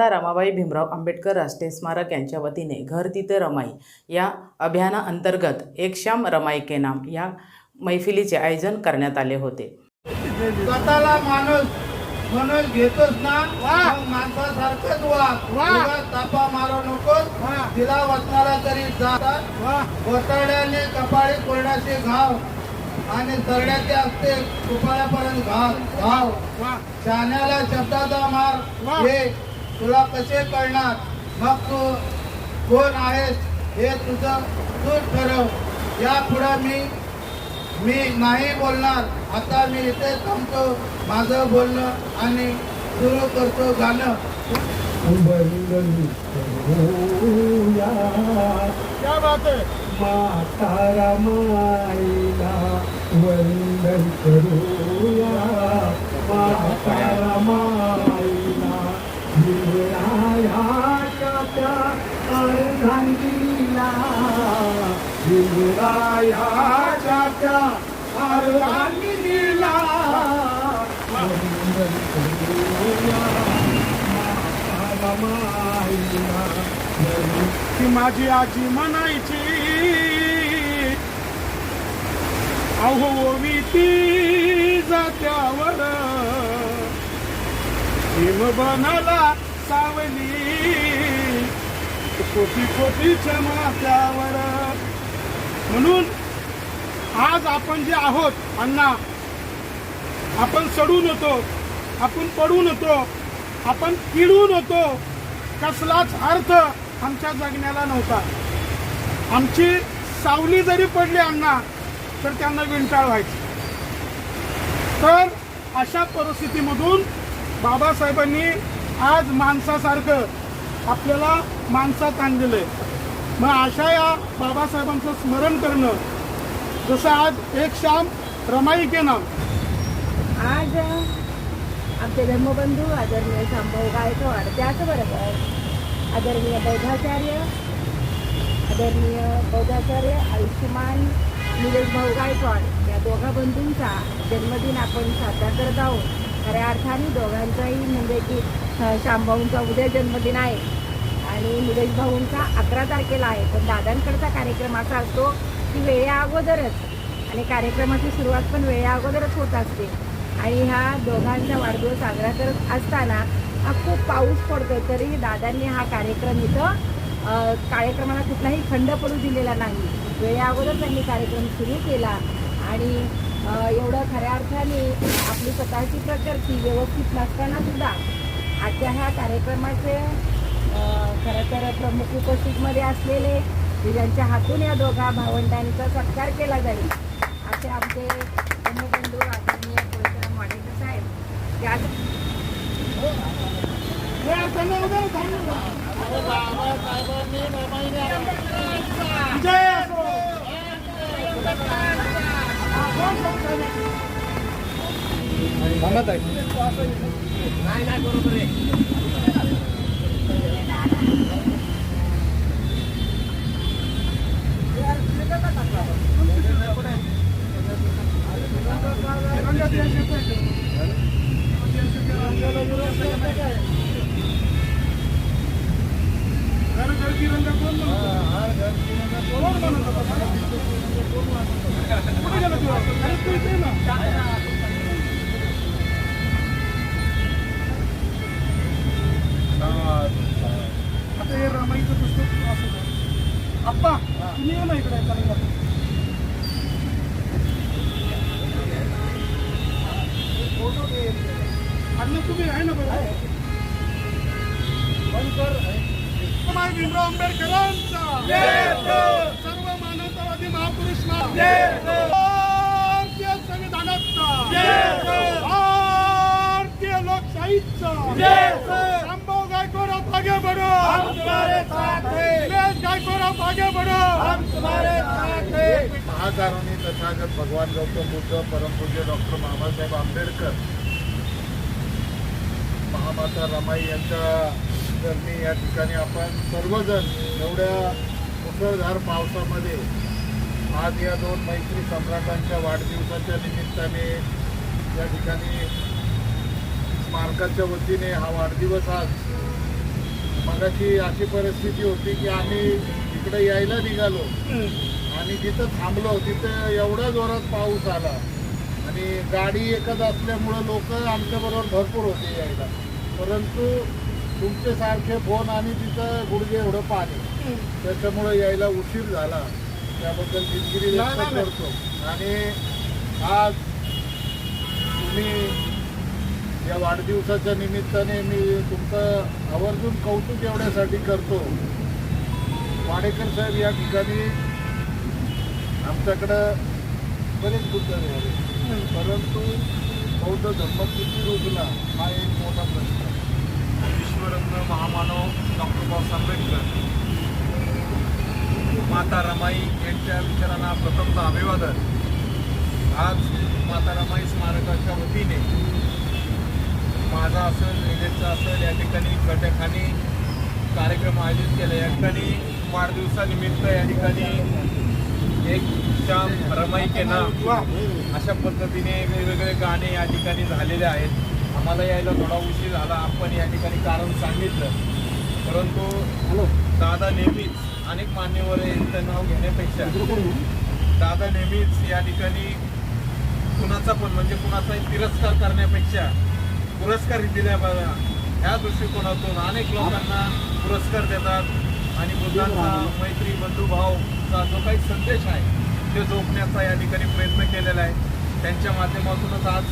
महामाता रमाबाई भीमराव आंबेडकर राष्ट्रीय स्मारक यांच्या वतीने घर तिथे रमाई या अभियानाअंतर्गत एक शाम रमाई के नाम या मैफिलीचे आयोजन करण्यात आले होते. स्वतःला माणूस म्हणून घेतोस ना? माणसासारखंच उगाच तापा मारू नकोस. तिला वाचणारा तरी जातात घोटाळ्याने कपाळी कोरड्याचे घाव आणि सरड्याचे असते कुपाळ्यापर्यंत घाव. घाव. शाण्याला शब्दाचा मार. हे तुला कसे कळणार? मग तू कोण आहेस हे तुझं तू ठरव. यापुढे मी मी नाही बोलणार. आता मी इथे थांबतो माझं बोलणं आणि सुरू करतो गाणं. माता रमाईला वंदन करूया. ती माझी आजी म्हणायची अहो ती जात्यावर हिम बनाला सावली कोटी कोटीच्या मात्यावर म्हणून आज आपण जे आहोत अण्णा आपण सडून होतो आपण पडून होतो आपण किडून होतो कसलाच अर्थ आमच्या जगण्याला नव्हता. आमची सावली जरी पडली अण्णा तर त्यांना विंटाळ व्हायची. तर अशा परिस्थितीमधून बाबासाहेबांनी आज माणसासारखं आपल्याला माणसात आणलेलं आहे. मग अशा या बाबासाहेबांचं स्मरण करणं. जसं आज एक शाम रमाई के नाम. आज आमचे धर्मबंधू आदरणीय शांभाऊ गायकवाड त्याचबरोबर आदरणीय बौद्धाचार्य आदरणीय बौद्धाचार्य आयुष्यमान निलेश भाऊ गायकवाड या दोघा बंधूंचा जन्मदिन आपण साजरा करत आहोत. खऱ्या अर्थाने दोघांचाही म्हणजे की शांभाऊंचा उद्या जन्मदिन आहे. आणि निलेश भाऊंचा अकरा तारखेला आहे. पण दादांकडचा कार्यक्रम असा असतो की वेळ्या अगोदरच आणि कार्यक्रमाची सुरुवात पण वेळ्या अगोदरच होत असते. आणि ह्या दोघांचा वाढदिवस साजरा करत असताना हा खूप पाऊस पडतो तरी दादांनी हा कार्यक्रम इथं कार्यक्रमाला कुठलाही खंड पडू दिलेला नाही. वेळ्या अगोदर त्यांनी कार्यक्रम सुरू केला. आणि एवढं खऱ्या अर्थाने आपली स्वतःची प्रकृती व्यवस्थित नसताना सुद्धा आजच्या ह्या कार्यक्रमाचे खरं तर प्रमुख उपस्थितमध्ये असलेले ज्यांच्या हातून या दोघा भावंडांचा सत्कार केला जाईल. असे आमचे धर्मबंधू आदरणीय कोळीकराम वाडेकर साहेब. नाही नाही बरोबर आहे ये ना इकडे चांगलं. अण्णा तुम्ही आहे ना भीमराव आंबेडकरांचा. सर्व मानवतावादी महापुरुष भारतीय संविधानाचा. भारतीय लोकशाहीचा. रामभाऊ गायकवाड आगे बढ़ो गायकवाड आप आगे बढ़ो महाकारुणी तथागत भगवान गौतम बुद्ध परमपूज्य डॉक्टर बाबासाहेब आंबेडकर महामाता रमाई यांच्या चरणी या ठिकाणी आपण सर्वजण एवढ्या मुसळधार पावसामध्ये आज या दोन मैत्री सम्राटांच्या वाढदिवसाच्या निमित्ताने या ठिकाणी स्मारकाच्या वतीने हा वाढदिवस आज मगाशी अशी परिस्थिती होती की आम्ही इकडे यायला निघालो. आणि जिथं थांबलो तिथं एवढ्या जोरात पाऊस आला. आणि गाडी एकच असल्यामुळं लोक आमच्याबरोबर भरपूर होते यायला. परंतु तुमचे सारखे फोन आणि तिथं गुडघे एवढं पाणी. त्याच्यामुळं यायला उशीर झाला. त्याबद्दल दिलगिरी व्यक्त. करतो. आणि आज तुम्ही या वाढदिवसाच्या निमित्ताने मी तुमचं आवर्जून कौतुक एवढ्यासाठी करतो. वाडेकर साहेब या ठिकाणी आमच्याकडं बरेच बुद्ध परंतु बौद्ध धर्म किती रुजला हा एक मोठा प्रश्न विश्वरत्न महामानव डॉक्टर बाबासाहेब आंबेडकर. माता रमाई यांच्या विचारांना प्रथमतः अभिवादन. आज माता रमाई स्मारकाच्या वतीने माझा असेल निलेशचा असेल या ठिकाणी घटकांनी कार्यक्रम आयोजित केला. या ठिकाणी वाढदिवसानिमित्त या ठिकाणी एक शाम रमाई के नाम अशा पद्धतीने वेगवेगळे गाणे या ठिकाणी झालेले आहेत. आम्हाला यायला थोडा उशीर झाला आपण या ठिकाणी कारण सांगितलं. परंतु दादा नेहमीच अनेक मान्यवर यांचं नाव घेण्यापेक्षा. दादा नेहमीच या ठिकाणी कुणाचा पण म्हणजे कुणाचाही तिरस्कार करण्यापेक्षा पुरस्कार दिल्या बघा ह्या दृष्टिकोनातून अनेक लोकांना पुरस्कार देतात. आणि बुद्धांचा मैत्री बंधुभावचा जो काही संदेश आहे ते जोपण्याचा या ठिकाणी प्रयत्न केलेला आहे. त्यांच्या माध्यमातूनच आज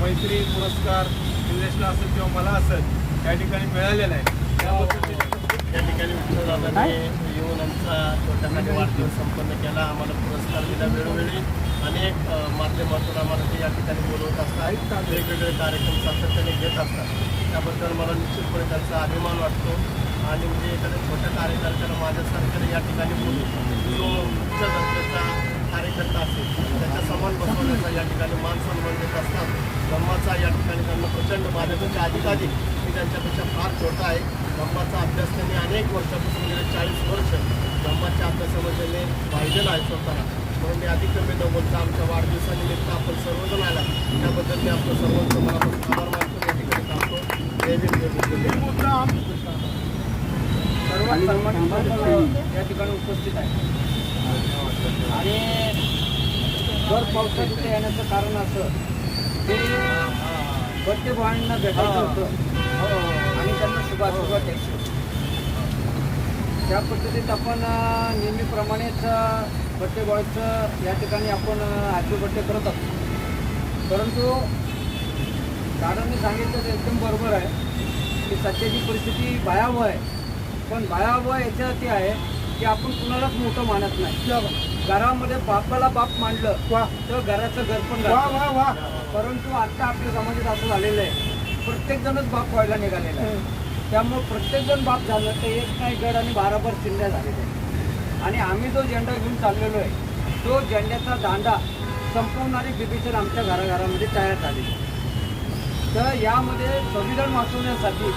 मैत्री पुरस्कार निलेशला असेल किंवा मला असेल या ठिकाणी मिळालेला आहे. त्याबद्दल ते- या ठिकाणी विठ्ठलदादांनी येऊन आमचा छोट्याखाली वाढदिवस संपन्न केला. आम्हाला पुरस्कार दिला वेळोवेळी. अनेक माध्यमातून आम्हाला ते या ठिकाणी बोलवत असतात. वेगवेगळे कार्यक्रम सातत्याने घेत असतात. त्याबद्दल मला निश्चितपणे त्यांचा अभिमान वाटतो. आणि म्हणजे एखाद्या छोट्या कार्यकर्त्याला माझ्यासारख्याला या ठिकाणी बोलून जो उच्च दर्जाचा कार्यकर्ता असेल. त्याच्या समान बसवण्याचा या ठिकाणी मान सन्मान देत असतात. धर्माचा या ठिकाणी त्यांना प्रचंड माझ्यापेक्षा अधिकाधिक त्यांच्यापेक्षा फार छोटा आहे. धम्माचा अभ्यास त्यांनी अनेक वर्षापासून गेले चाळीस वर्ष. धम्माच्या अभ्यासामध्ये त्यांनी वाहिलेला आहे स्वतःला. म्हणून मी अधिक कमी न बोलता आमच्या वाढदिवसानिमित्त आपण सर्वजण आला. त्याबद्दल मी आपलं सर्वांचं मनापासून आभार मानतो. या ठिकाणी सांगतो या ठिकाणी उपस्थित आहे. आणि दर पावसात येण्याचं कारण असं बड्डे बॉयना भेटायचं होतं. आणि त्यांना शुभाशुभा द्यायची. त्या पद्धतीत आपण नेहमीप्रमाणेच बड्डे बॉयचं या ठिकाणी आपण हॅपी बड्डे करत असतो. परंतु दादांनी सांगितलं ते एकदम बरोबर आहे की सध्याची परिस्थिती भयावह आहे. पण भयावह याच्यासाठी आहे की आपण कुणालाच मोठं मानत नाही. घरामध्ये बापाला बाप मांडलं तर घराचं घर पण वा राहतं. वा वा. परंतु आता आपल्या समाजात असं झालेलं आहे. प्रत्येकजणच बाप व्हायला निघालेला आहे. त्यामुळे प्रत्येकजण बाप झालं तर एक नाही गड आणि बाराभर चिंध्या झालेल्या आणि आम्ही जो झेंडा घेऊन चाललेलो आहे तो झेंड्याचा दांडा संपवणारी बिबिचर आमच्या घराघरामध्ये तयार आहे. तर यामध्ये संविधान वाचवण्यासाठी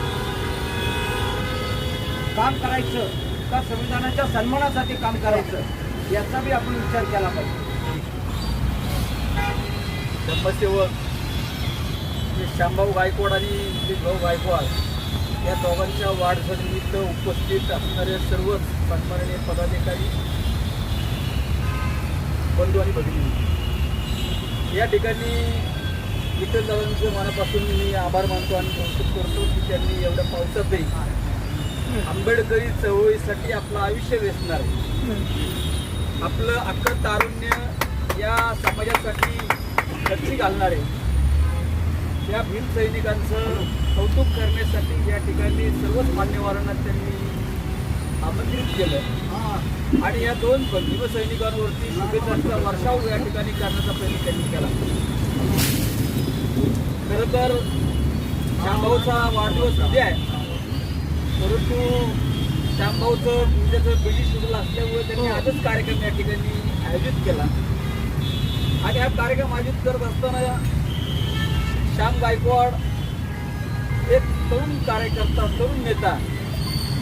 काम करायचं का संविधानाच्या सन्मानासाठी काम करायचं? याचा बी आपण विचार केला पाहिजे. धर्मसेवक श्यामभाऊ गायकवाड आणि भाऊ गायकवाड या दोघांच्या वाढदिवसानिमित्त उपस्थित असणारे सर्व सन्माननीय पदाधिकारी बंधू आणि भगिनी. या ठिकाणी विठ्ठल दादांचं मनापासून मी आभार मानतो आणि कौतुक करतो की त्यांनी एवढ्या पावसातही आंबेडकरी चळवळीसाठी आपलं आयुष्य वेचणार आहे. आपलं अख्खं तारुण्य या समाजासाठी खर्ची घालणारे या भीम सैनिकांचं कौतुक करण्यासाठी या ठिकाणी सर्वच मान्यवरांना त्यांनी आमंत्रित केलं आणि या दोन भीम सैनिकांवरती शुभेच्छांचा वर्षाव या ठिकाणी करण्याचा प्रयत्न त्यांनी केला. खरं तर श्यामभाऊचा वाढदिवस उद्या आहे. परंतु श्यामभाऊचं उद्याचं बिली शेड्यूल असल्यामुळे त्यांनी आजच कार्यक्रम या ठिकाणी आयोजित केला. आणि हा कार्यक्रम आयोजित करत असताना श्याम गायकवाड एक तरुण कार्यकर्ता तरुण नेता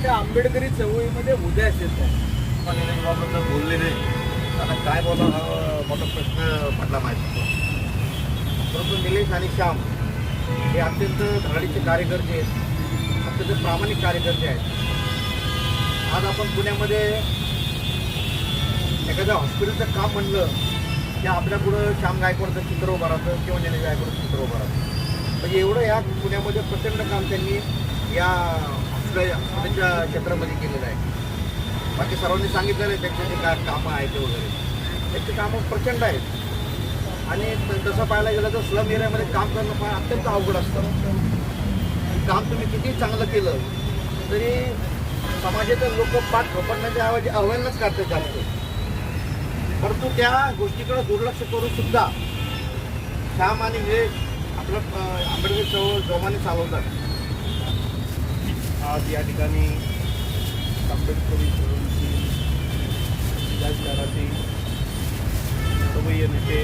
त्या आंबेडकरी चळवळीमध्ये उदयास येत आहे बोलले नाही आता काय बोला हा मोठा प्रश्न पडला माहिती परंतु निलेश आणि श्याम हे अत्यंत धडाडीचे कार्यकर्ते आहेत त्याचे प्रामाणिक कार्यकर्ते आहेत. आज आपण पुण्यामध्ये एखाद्या हॉस्पिटलचं काम म्हणलं की आपल्या पुढं श्याम गायकवाडचं चित्र उभं राहतं किंवा ज्ञानेश गायकवाडचं चित्र उभं राहतं. म्हणजे एवढं या पुण्यामध्ये प्रचंड काम त्यांनी या हॉस्पिटल हॉस्पिटलच्या क्षेत्रामध्ये केलेलं आहे. बाकी सर्वांनी सांगितलेलं आहे त्यांचे जे काय कामं आहेत ते वगैरे. त्यांची कामं प्रचंड आहेत. आणि तसं पाहायला गेलं तर स्लम एरियामध्ये काम करणं पण अत्यंत अवघड असतं. काम तुम्ही किती चांगलं केलं तरी समाजातील लोक पाठ थोपडण्याच्या ऐवजी अवहेलनाच करतात जास्त परंतु त्या गोष्टीकडे दुर्लक्ष करून सुद्धा श्याम आणि हे आपलं आंबेडकर चळवळ जोमाने चालवतात. आज या ठिकाणी आंबेडकरी चळवळीची या शहरातील सर्वय नेते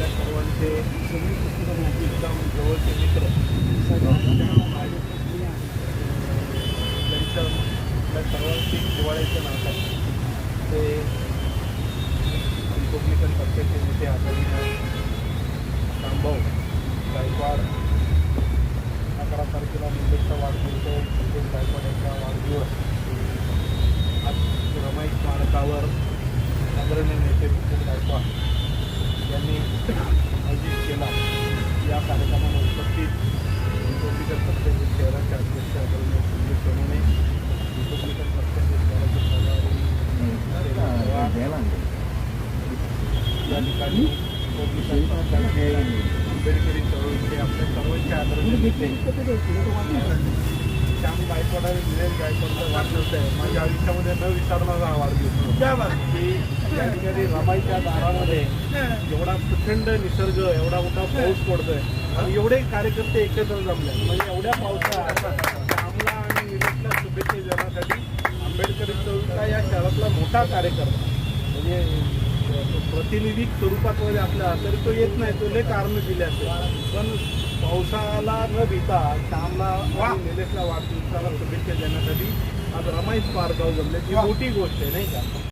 या सर्वांचे एकदम जवळचे मित्र त्यांच्या आपल्या सर्वांची जिव्हाळ्याचं नातं आहे. ते रिपब्लिकन पक्षाचे नेते आदरणीय रामभाऊ गायकवाड अकरा तारखेला मुंबईचा वाढदिवस आहे गायकवाड यांचा वाढदिवस आज रमाई स्मारकावर आदरणीय नेते मुकुल गायकवाड यांनी आयोजित केला या कार्यक्रमाला उपस्थित रिपब्लिकन पक्षाचे शहराचे अध्यक्ष आदरणीय संजय सोनवणे या ठिकाणी आंबेडकरी चळवळीचे आपल्या सर्वांचे श्याम गायकवाड आणि वाढदिवस आहे माझ्या आयुष्यामध्ये न विसरणारा हा वाढदिवस की या ठिकाणी रमाईच्या दारामध्ये एवढा प्रचंड निसर्ग एवढा मोठा पाऊस पडतोय आणि एवढे कार्यकर्ते एकत्र जमले. म्हणजे एवढ्या पावसाळ्या देण्यासाठी आंबेडकरी चळवळीचा या शहरातला मोठा कार्यकर्ता म्हणजे प्रतिनिधी स्वरूपात असला तरी तो येत नाही तो लय कारण दिले असेल. पण पावसाला न भिता श्यामला निलेशला वाढदिवसाला शुभेच्छा देण्यासाठी आज रमाई पारगाव जमले. ही मोठी गोष्ट आहे नाही का?